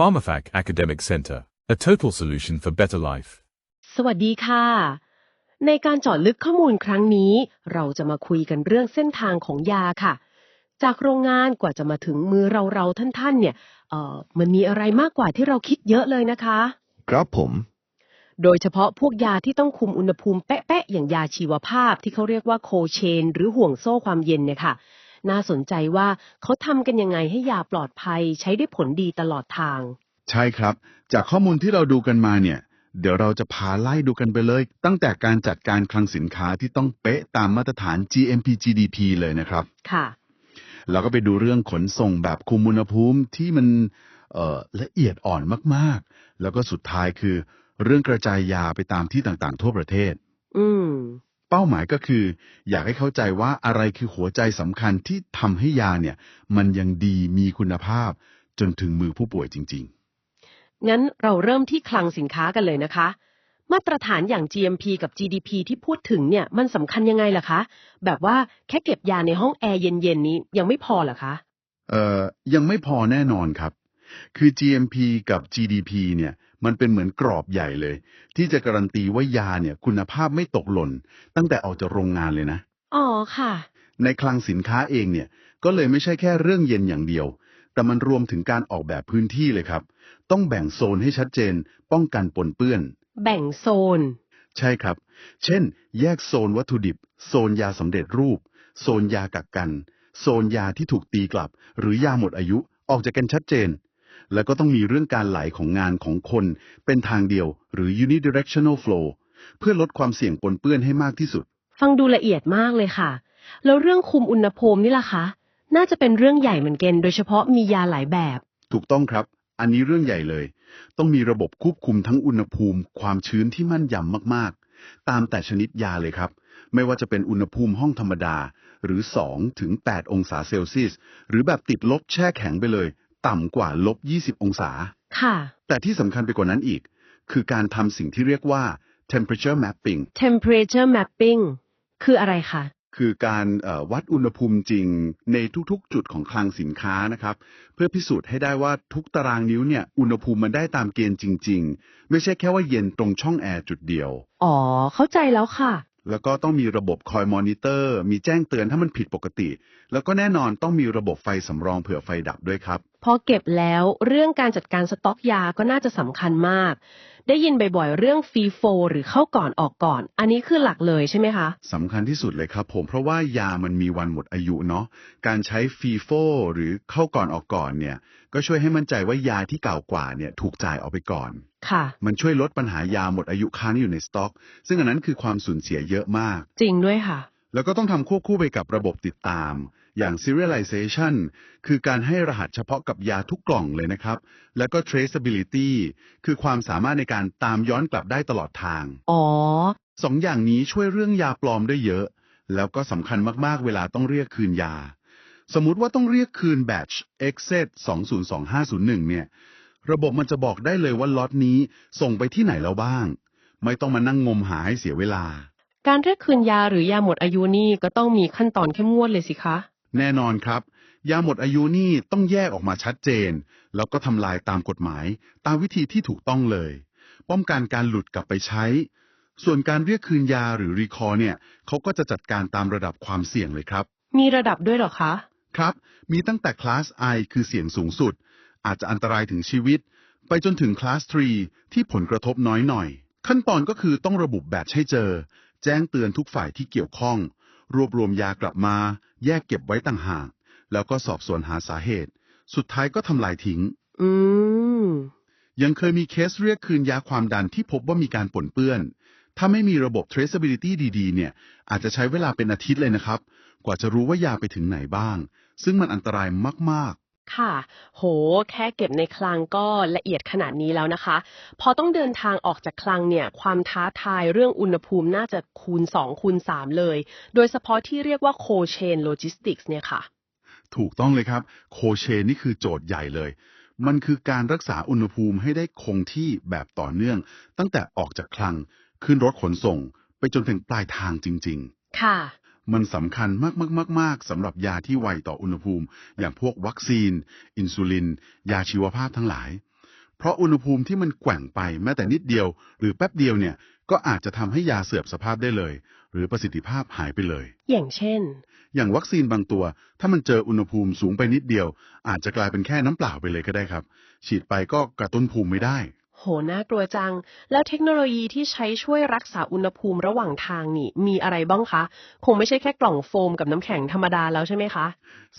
PharmaFac Academic Center, a total solution for better life. สวัสดีค่ะ ในการเจาะลึกข้อมูลครั้งนี้ เราจะมาคุยกันเรื่องเส้นทางของยาค่ะ จากโรงงานกว่าจะมาถึงมือเราเราๆท่านๆ เนี่ยเอ่อมันมีอะไรมากกว่าที่เราคิดเยอะเลยนะคะ ครับผม โดยเฉพาะพวกยาที่ต้องคุมอุณหภูมิเป๊ะๆ อย่างยาชีวภาพที่เขาเรียกว่าโคเชน หรือห่วงโซ่ความเย็นเนี่ยค่ะ น่าสนใจว่าเขาทำกันยังไงให้ยาปลอดภัยใช้ได้ผลดีตลอดทาง ใช่ครับ จากข้อมูลที่เราดูกันมาเนี่ย เดี๋ยวเราจะพาไล่ดูกันไปเลย ตั้งแต่การจัดการคลังสินค้าที่ต้องเป๊ะตามมาตรฐาน GMP GDP เลยนะครับ ค่ะ แล้วก็ไปดูเรื่องขนส่งแบบคุมอุณหภูมิที่มันเอ่อละเอียดอ่อนมากๆ แล้วก็สุดท้ายคือ เรื่องกระจายยาไปตามที่ต่างๆ ทั่วประเทศ อืม เป้าหมายก็คือ อยากให้เข้าใจว่าอะไรคือหัวใจสำคัญที่ทำให้ยาเนี่ย มันยังดีมีคุณภาพ จนถึงมือผู้ป่วยจริง ๆ งั้นเราเริ่มที่คลังสินค้ากันเลยนะคะ มาตรฐานอย่าง GMP กับ GDP ที่พูดถึงเนี่ย มันสำคัญยังไงล่ะคะ แบบว่าแค่เก็บยาในห้องแอร์เย็นๆนี้ยังไม่พอเหรอคะเอ่อยังไม่พอแน่นอนครับ คือ GMP กับ GDP เนี่ย มันเป็นเหมือนกรอบใหญ่เลย ที่จะการันตีว่ายาเนี่ยคุณภาพไม่ตกหล่น ตั้งแต่ออกจากโรงงานเลยนะ อ๋อค่ะ ในคลังสินค้าเองเนี่ยก็เลยไม่ใช่แค่เรื่องเย็นอย่างเดียว แต่มันรวมถึงการออกแบบพื้นที่เลยครับ ต้องแบ่งโซนให้ชัดเจน ป้องกันปนเปื้อน แบ่งโซน ใช่ครับ เช่น แยกโซนวัตถุดิบ โซนยาสำเร็จรูป โซนยากักกัน โซนยาที่ถูกตีกลับ หรือยาหมดอายุออกจากกันชัดเจน แล้วก็ต้องมีเรื่องการไหลของงานของคน เป็นทางเดียวหรือ unidirectional flow เพื่อลดความเสี่ยงปนเปื้อนให้มากที่สุด ฟังดูละเอียดมากเลยค่ะ แล้วเรื่องคุมอุณหภูมินี่ล่ะคะ น่าจะเป็นเรื่องใหญ่เหมือนกันโดยเฉพาะมียาหลายแบบ ถูกต้องครับ อันนี้เรื่องใหญ่เลย ต้องมีระบบควบคุมทั้งอุณหภูมิ ความชื้นที่มั่นยำมากๆ ตามแต่ชนิดยาเลยครับ ไม่ว่าจะเป็นอุณหภูมิห้องธรรมดาหรือ 2 ถึง 8 องศาเซลเซียส หรือแบบติดลบแช่แข็งไปเลย ต่ำกว่าลบ 20 องศา ค่ะ แต่ที่สำคัญไปกว่านั้นอีก คือการทำสิ่งที่เรียกว่า temperature mapping temperature mapping คืออะไรคะ คือการเอ่อวัดอุณหภูมิจริงในทุกๆ จุดของคลังสินค้านะครับ เพื่อพิสูจน์ให้ได้ว่าทุกตารางนิ้วเนี่ย อุณหภูมิมันได้ตามเกณฑ์จริง ๆ ไม่ใช่แค่ว่าเย็นตรงช่องแอร์จุดเดียว อ๋อ เข้าใจแล้วค่ะ แล้วก็ต้องมีระบบคอยมอนิเตอร์ มีแจ้งเตือนถ้ามันผิดปกติ แล้วก็แน่นอนต้องมีระบบไฟสำรองเผื่อไฟดับด้วยครับ พอเก็บแล้วเรื่องการจัดการสต็อกยาก็น่าจะสำคัญมาก ได้ยินบ่อยๆ เรื่องฟรีโฟหรือเข้าก่อนออกก่อน อันนี้คือหลักเลยใช่ไหมคะสำคัญที่สุดเลยครับ ผมเพราะว่ายามันมีวันหมดอายุเนาะการใช้ฟีโฟหรือเข้าก่อนออกก่อนเนี่ยก็ช่วยให้มั่นใจว่ายาที่เก่ากว่าเนี่ยถูกจ่ายออกไปก่อน ค่ะ มันช่วยลดปัญหายาหมดอายุค้างอยู่ในสต็อก ซึ่งอันนั้นคือความสูญเสียเยอะมาก จริงด้วยค่ะ แล้วก็ต้องทำควบคู่ไปกับระบบติดตาม อย่าง serialization คือการให้รหัสเฉพาะกับยาทุกกล่องเลยนะครับ แล้วก็ traceability คือความสามารถในการตามย้อนกลับได้ตลอดทาง อ๋อ สองอย่างนี้ช่วยเรื่องยาปลอมได้เยอะ แล้วก็สำคัญมากๆ เวลาต้องเรียกคืนยา สมมุติว่าต้องเรียกคืน batch exit 202501เนี่ย ระบบมันจะบอกได้เลยว่าล็อตนี้ส่งไปที่ไหนแล้วบ้าง ไม่ต้องมานั่งงมหาให้เสียเวลา การเรียกคืนยาหรือยาหมดอายุนี่ก็ต้องมีขั้นตอนเข้มงวดเลยสิคะ แน่นอนครับ ยาหมดอายุนี่ต้องแยกออกมาชัดเจน แล้วก็ทำลายตามกฎหมาย ตามวิธีที่ถูกต้องเลย ป้องกันการหลุดกลับไปใช้ ส่วนการเรียกคืนยาหรือรีคอร์เนี่ยเขาก็จะจัดการตามระดับความเสี่ยงเลยครับ มีระดับด้วยเหรอคะ ครับ มีตั้งแต่คลาส I คือเสี่ยงสูงสุด อาจจะอันตรายถึงชีวิต ไปจนถึงคลาส 3 ที่ผลกระทบน้อยหน่อย ขั้นตอนก็คือต้องระบุแบตให้เจอ แจ้งเตือนทุกฝ่ายที่เกี่ยวข้อง รวบรวมยากลับมา แยกเก็บไว้ต่างหาก แล้วก็สอบสวนหาสาเหตุ สุดท้ายก็ทำลายทิ้ง อืม ยังเคยมีเคสเรียกคืนยาความดันที่พบว่ามีการปนเปื้อน ถ้าไม่มีระบบ traceability ดีๆ เนี่ย อาจจะใช้เวลาเป็นอาทิตย์เลยนะครับ กว่าจะรู้ว่ายาไปถึงไหนบ้าง ซึ่งมันอันตรายมาก ค่ะ โห แค่เก็บในคลังก็ละเอียดขนาดนี้แล้วนะคะ พอต้องเดินทางออกจากคลังเนี่ย ความท้าทายเรื่องอุณหภูมิน่าจะคูณ 2 คูณ 3 เลย โดยเฉพาะที่เรียกว่า cold chain logistics เนี่ยค่ะๆถูกต้องเลยครับ โคเชนนี่คือโจทย์ใหญ่เลย มันคือการรักษาอุณหภูมิให้ได้คงที่แบบต่อเนื่อง ตั้งแต่ออกจากคลังขึ้นรถขนส่ง ไปจนถึงปลายทางจริง ๆ ค่ะ มันสำคัญมาก ๆ ๆ ๆสำหรับยาที่ไวต่ออุณหภูมิ อย่างพวกวัคซีน อินซูลิน ยาชีวภาพทั้งหลาย เพราะอุณหภูมิที่มันแกว่งไปแม้แต่นิดเดียว หรือแป๊บเดียวเนี่ยก็อาจจะทำให้ยาเสื่อมสภาพได้เลย หรือประสิทธิภาพหายไปเลย อย่างเช่น อย่างวัคซีนบางตัว ถ้ามันเจออุณหภูมิสูงไปนิดเดียว อาจจะกลายเป็นแค่น้ำเปล่าไปเลยก็ได้ครับ ฉีดไปก็กระตุ้นภูมิไม่ได้ โห น่ากลัวจัง แล้วเทคโนโลยีที่ใช้ช่วยรักษาอุณหภูมิระหว่างทางนี่ มีอะไรบ้างคะ คงไม่ใช่แค่กล่องโฟมกับน้ำแข็งธรรมดาแล้วใช่ไหมคะ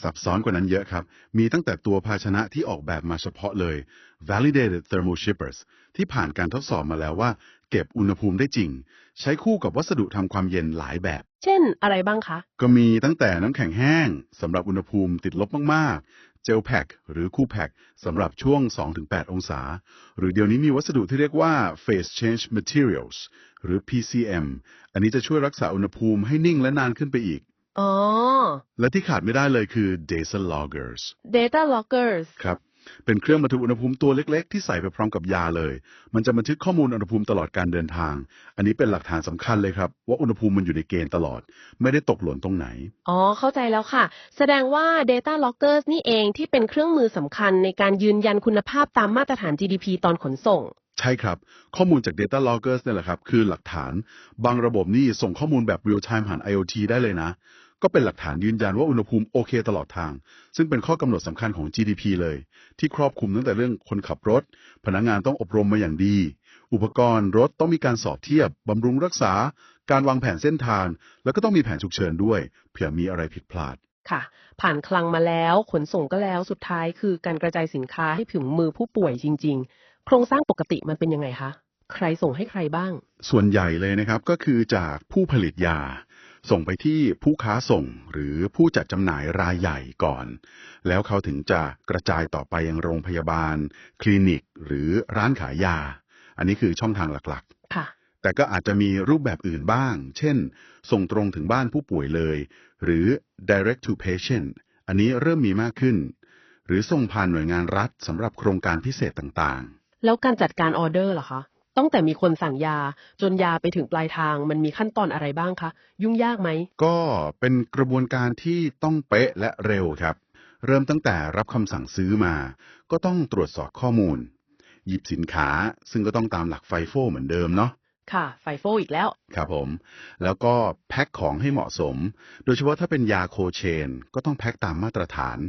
ซับซ้อนกว่านั้นเยอะครับ มีตั้งแต่ตัวภาชนะที่ออกแบบมาเฉพาะเลย validated thermal shippers ที่ผ่านการทดสอบมาแล้วว่า เก็บอุณหภูมิได้จริง ใช้คู่กับวัสดุทำความเย็นหลายแบบ เช่นอะไรบ้างคะ ก็มีตั้งแต่น้ำแข็งแห้งสำหรับอุณหภูมิติดลบมากๆ เจลแพ็คหรือคู่แพ็คสำหรับช่วง 2-8 องศา หรือเดี๋ยวนี้มีวัสดุที่เรียกว่า phase change materials หรือ PCM อันนี้จะช่วยรักษาอุณหภูมิให้นิ่งและนานขึ้นไปอีกอ๋อและที่ขาดไม่ได้เลยคือ Dyson loggers data loggers ครับ เป็นเครื่องบันทึกอุณหภูมิตัวเล็ก ๆ ที่ใส่ไปพร้อมกับยาเลย มันจะบันทึกข้อมูลอุณหภูมิตลอดการเดินทาง อันนี้เป็นหลักฐานสำคัญเลยครับ ว่าอุณหภูมิมันอยู่ในเกณฑ์ตลอด ไม่ได้ตกหล่นตรงไหน อ๋อ เข้าใจแล้วค่ะ แสดงว่า data loggers นี่เองที่เป็นเครื่องมือสำคัญในการยืนยันคุณภาพตามมาตรฐาน GDP ตอนขนส่งใช่ครับ ข้อมูลจาก Data Loggers เนี่ยแหละครับ คือหลักฐาน บางระบบนี่ส่งข้อมูลแบบ real time ผ่าน IoT ได้เลยนะ ก็เป็นหลักฐานยืนยันว่าอุณหภูมิโอเคตลอดทาง ซึ่งเป็นข้อกำหนดสำคัญของ GDP เลย ที่ครอบคลุมตั้งแต่เรื่องคนขับรถ พนักงานต้องอบรมมาอย่างดี อุปกรณ์รถต้องมีการสอบเทียบบำรุงรักษา การวางแผนเส้นทาง แล้วก็ต้องมีแผนฉุกเฉินด้วย เผื่อมีอะไรผิดพลาดค่ะ ผ่านคลังมาแล้วขนส่งก็แล้วสุดท้ายคือการกระจายสินค้าให้ถึงมือผู้ป่วยจริง ๆ โครงสร้างปกติมันเป็นยังไงคะใครส่งให้ใครบ้าง ส่วนใหญ่เลยนะครับก็คือจากผู้ผลิตยา ส่งไปที่ผู้ค้าส่งหรือผู้จัดจำหน่ายรายใหญ่ก่อน แล้วเขาถึงจะกระจายต่อไปยังโรงพยาบาล คลินิก หรือร้านขายยา อันนี้คือช่องทางหลักค่ะๆแต่ก็อาจจะมีรูปแบบอื่นบ้าง เช่น ส่งตรงถึงบ้านผู้ป่วยเลย หรือ direct to patient อันนี้เริ่มมีมากขึ้น หรือส่งผ่านหน่วยงานรัฐสำหรับโครงการพิเศษต่างๆ แล้วการจัดการออเดอร์ล่ะคะ ตั้งแต่มีคนสั่งยาจนยาไปถึงปลายทางมันมีขั้นตอนอะไรบ้างคะ ยุ่งยากไหม ก็เป็นกระบวนการที่ต้องเป๊ะและเร็วครับ เริ่มตั้งแต่รับคำสั่งซื้อมา ก็ต้องตรวจสอบข้อมูล หยิบสินค้าซึ่งก็ต้องตามหลักไฟโฟเหมือนเดิมเนาะค่ะ ไฟโฟอีกแล้ว ครับผม แล้วก็แพ็คของให้เหมาะสม โดยเฉพาะถ้าเป็นยาโคเชน ก็ต้องแพ็คตามมาตรฐาน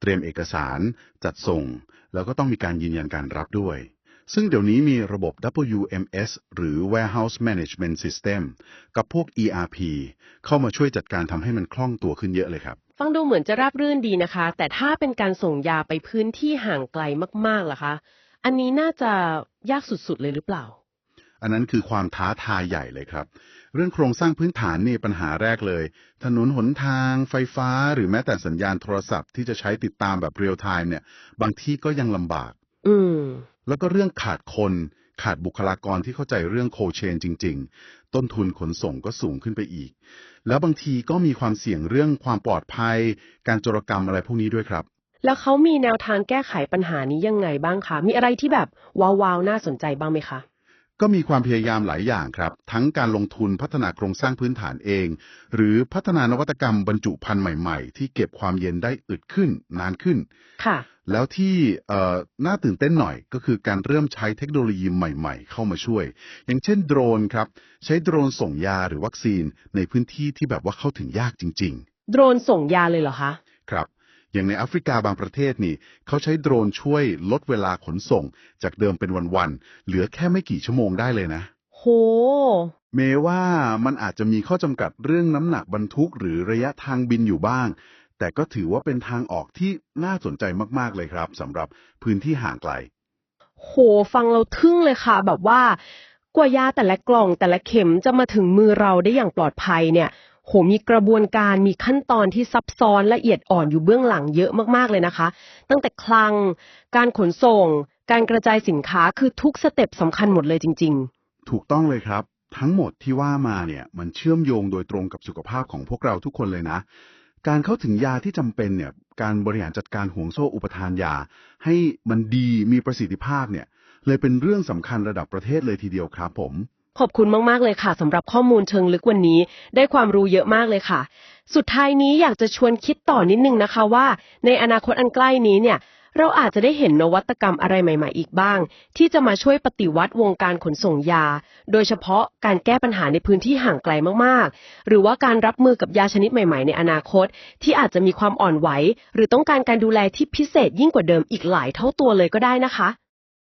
เตรียมเอกสาร จัดส่ง แล้วก็ต้องมีการยืนยันการรับด้วย ซึ่งเดี๋ยวนี้มีระบบ WMS หรือ Warehouse Management System กับพวก ERP เข้ามาช่วยจัดการทำให้มันคล่องตัวขึ้นเยอะเลยครับ ฟังดูเหมือนจะราบรื่นดีนะคะ แต่ถ้าเป็นการส่งยาไปพื้นที่ห่างไกลมากๆล่ะคะ อันนี้น่าจะยากสุดๆเลยหรือเปล่า อันนั้นคือความท้าทายใหญ่เลยครับ เรื่องโครงสร้างพื้นฐานนี่ปัญหาแรกเลย ถนนหนทาง ไฟฟ้า หรือแม้แต่สัญญาณโทรศัพท์ที่จะใช้ติดตามแบบเรียลไทม์เนี่ย บางที่ก็ยังลำบาก อืม แล้วก็เรื่องขาดคนขาดบุคลากรที่เข้าใจเรื่องโคเชนจริง ๆ ต้นทุนขนส่งก็สูงขึ้นไปอีก แล้วบางทีก็มีความเสี่ยงเรื่องความปลอดภัย การโจรกรรมอะไรพวกนี้ด้วยครับ แล้วเขามีแนวทางแก้ไขปัญหานี้ยังไงบ้างคะ มีอะไรที่แบบว้าวๆน่าสนใจบ้างไหมคะ ก็มีความพยายามหลายอย่างครับ ทั้งการลงทุนพัฒนาโครงสร้างพื้นฐานเอง หรือพัฒนานวัตกรรมบรรจุภัณฑ์ใหม่ๆ ที่เก็บความเย็นได้อึดขึ้น นานขึ้น ค่ะ แล้วที่เอ่อน่าตื่นเต้นหน่อยก็คือการเริ่มใช้เทคโนโลยีใหม่ๆ เข้ามาช่วย อย่างเช่นโดรนครับ ใช้โดรนส่งยาหรือวัคซีนในพื้นที่ที่แบบว่าเข้าถึงยากจริงโดรนส่งยาเลยเหรอคะๆครับ อย่างในแอฟริกาบางประเทศนี่ เขาใช้โดรนช่วยลดเวลาขนส่ง จากเดิมเป็นวันๆ เหลือแค่ไม่กี่ชั่วโมงได้เลยนะ โห เมว่ามันอาจจะมีข้อจำกัดเรื่องน้ำหนักบรรทุกหรือระยะทางบินอยู่บ้าง แต่ก็ถือว่าเป็นทางออกที่น่าสนใจมากๆเลยครับสำหรับพื้นที่ห่างไกล โห ฟังเราทึ่งเลยค่ะ แบบว่ากว่ายาแต่ละกล่องแต่ละเข็มจะมาถึงมือเราได้อย่างปลอดภัยเนี่ย โหมีกระบวนการมีขั้นตอนที่ซับซ้อนละเอียดอ่อนอยู่เบื้องหลังเยอะมากๆเลยนะคะ ตั้งแต่คลัง การขนส่ง การกระจายสินค้าคือทุกสเต็ปสำคัญหมดเลยจริง ๆ ถูกต้องเลยครับ ทั้งหมดที่ว่ามาเนี่ยมันเชื่อมโยงโดยตรงกับสุขภาพของพวกเราทุกคนเลยนะ การเข้าถึงยาที่จำเป็นเนี่ยการบริหารจัดการห่วงโซ่อุปทานยา ให้มันดีมีประสิทธิภาพเนี่ยเลยเป็นเรื่องสำคัญระดับประเทศเลยทีเดียวครับผม ขอบคุณมาก ๆ เลยค่ะสำหรับข้อมูลเชิงลึกวันนี้ ได้ความรู้เยอะมากเลยค่ะ สุดท้ายนี้อยากจะชวนคิดต่อนิดนึงนะคะว่า ในอนาคตอันใกล้นี้เนี่ย เราอาจจะได้เห็นนวัตกรรมอะไรใหม่ ๆ อีกบ้าง ที่จะมาช่วยปฏิวัติวงการขนส่งยา โดยเฉพาะการแก้ปัญหาในพื้นที่ห่างไกลมากๆ หรือว่าการรับมือกับยาชนิดใหม่ ๆ ในอนาคต ที่อาจจะมีความอ่อนไหว หรือต้องการการดูแลที่พิเศษยิ่งกว่าเดิมอีกหลายเท่าตัวเลยก็ได้นะคะ